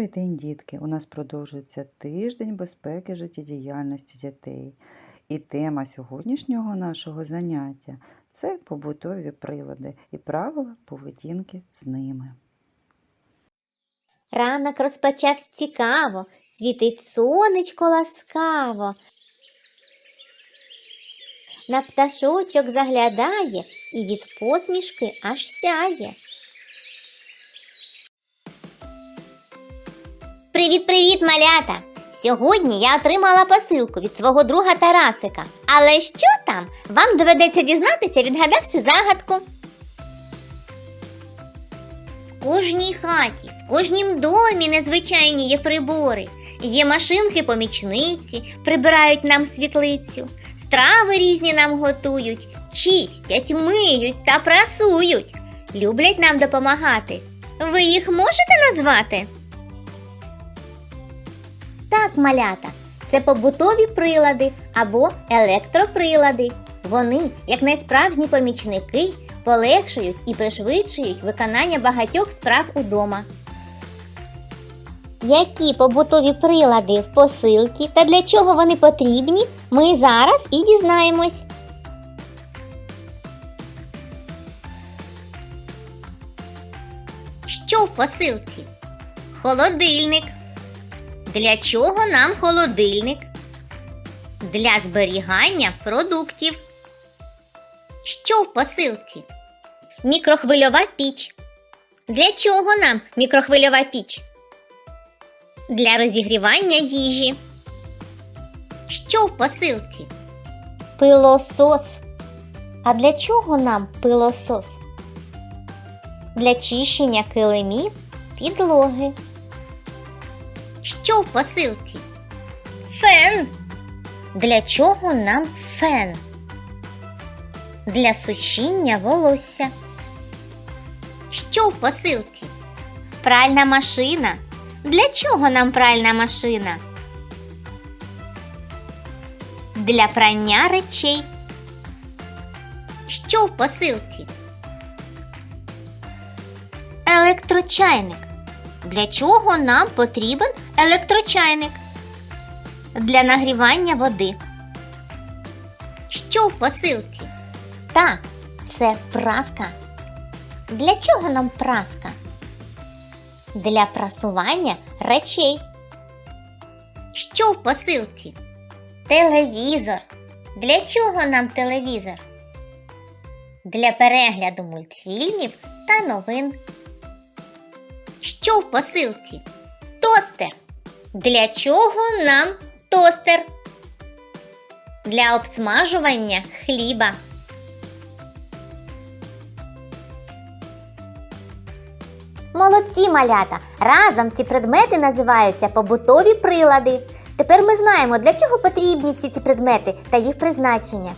Добрий день, дітки! У нас продовжується тиждень безпеки життєдіяльності дітей. І тема сьогоднішнього нашого заняття це побутові прилади і правила поведінки з ними. Ранок розпочався цікаво, світить сонечко ласкаво. На пташочок заглядає і від посмішки аж сяє. Привіт-привіт, малята! Сьогодні я отримала посилку від свого друга Тарасика. Але що там? Вам доведеться дізнатися, відгадавши загадку. В кожній хаті, в кожнім домі незвичайні є прибори. Є машинки-помічниці, прибирають нам світлицю, страви різні нам готують, чистять, миють та прасують. Люблять нам допомагати. Ви їх можете назвати? Так, малята, це побутові прилади або електроприлади. Вони, як найсправжні помічники, полегшують і пришвидшують виконання багатьох справ удома. Які побутові прилади в посилці та для чого вони потрібні, ми зараз і дізнаємось. Що в посилці? Холодильник. Для чого нам холодильник? Для зберігання продуктів. Що в посилці? Мікрохвильова піч. Для чого нам мікрохвильова піч? Для розігрівання їжі. Що в посилці? Пилосос. А для чого нам пилосос? Для чищення килимів підлоги. Що в посилці? Фен. Для чого нам фен? Для сушіння волосся. Що в посилці? Пральна машина. Для чого нам пральна машина? Для прання речей. Що в посилці? Електрочайник. Для чого нам потрібен електрочайник? Для нагрівання води. Що в посилці? Так, це праска. Для чого нам праска? Для прасування речей. Що в посилці? Телевізор. Для чого нам телевізор? Для перегляду мультфільмів та новин. Що в посилці? Тостер. Для чого нам тостер? Для обсмажування хліба. Молодці малята! Разом ці предмети називаються побутові прилади. Тепер ми знаємо, для чого потрібні всі ці предмети та їх призначення.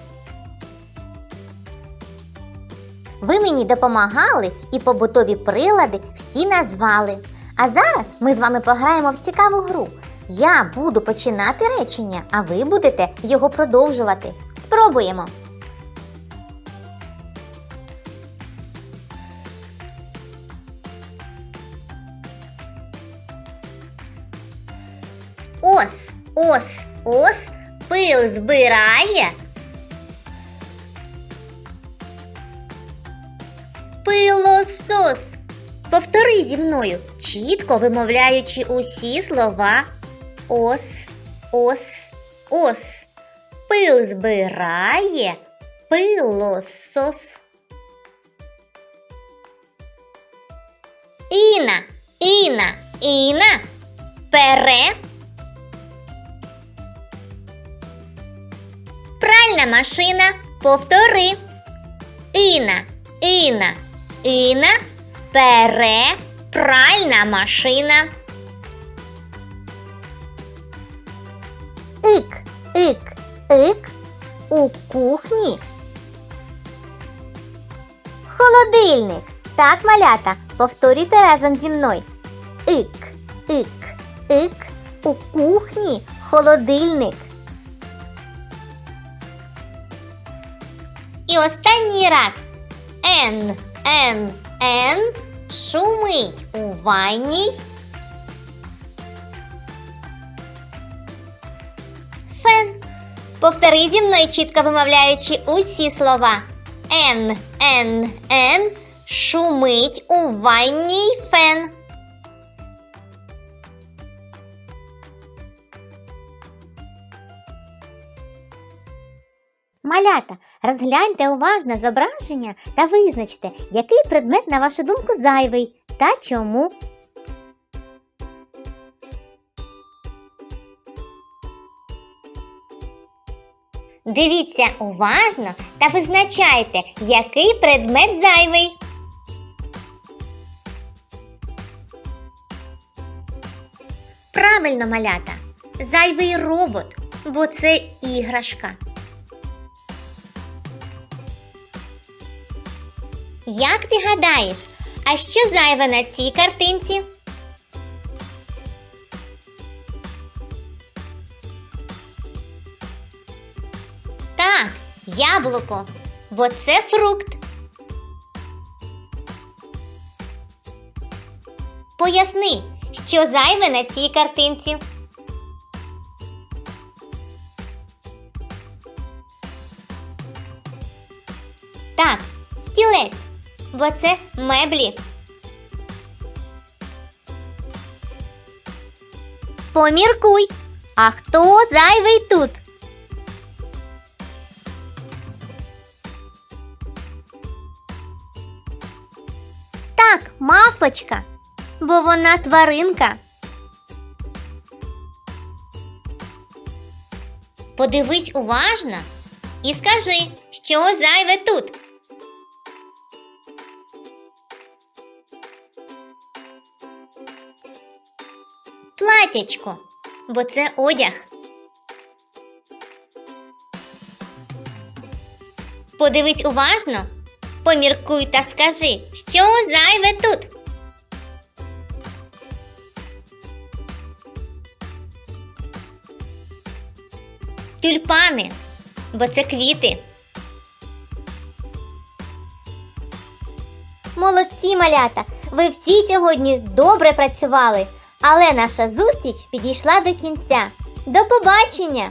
Ви мені допомагали і побутові прилади всі назвали. А зараз ми з вами пограємо в цікаву гру. Я буду починати речення, а ви будете його продовжувати. Спробуємо. Ос, ос, ос, пил збирає. Повтори зі мною, чітко вимовляючи усі слова ос, ос, ос. Пил збирає пилосос. Іна, Іна, Іна пере. Пральна машина. Повтори. Іна, Іна, Іна пере пральна машина. Ик, ик, ик у кухні. Холодильник. Так, малята, повторюйте разом зі мною. Ик, ик, ик у кухні холодильник. І останній раз. Н, Н, Н шумить у ванній. Фен. Повтори зі мною, чітко вимовляючи усі слова. Н, Н, Н шумить у ванній фен. Малята розгляньте уважно зображення та визначте, який предмет, на вашу думку, зайвий та чому. Дивіться уважно та визначайте, який предмет зайвий. Правильно, малята, зайвий робот, бо це іграшка. Як ти гадаєш, а що зайве на цій картинці? Так, яблуко, бо це фрукт. Поясни, що зайве на цій картинці. Бо це меблі. Поміркуй, а хто зайвий тут? Так, мавпочка, бо вона тваринка. Подивись уважно і скажи, що зайве тут. Платячко, бо це одяг. Подивись уважно, поміркуй та скажи, що зайве тут. Тюльпани, бо це квіти. Молодці, малята! Ви всі сьогодні добре працювали, але наша зустріч підійшла до кінця. До побачення!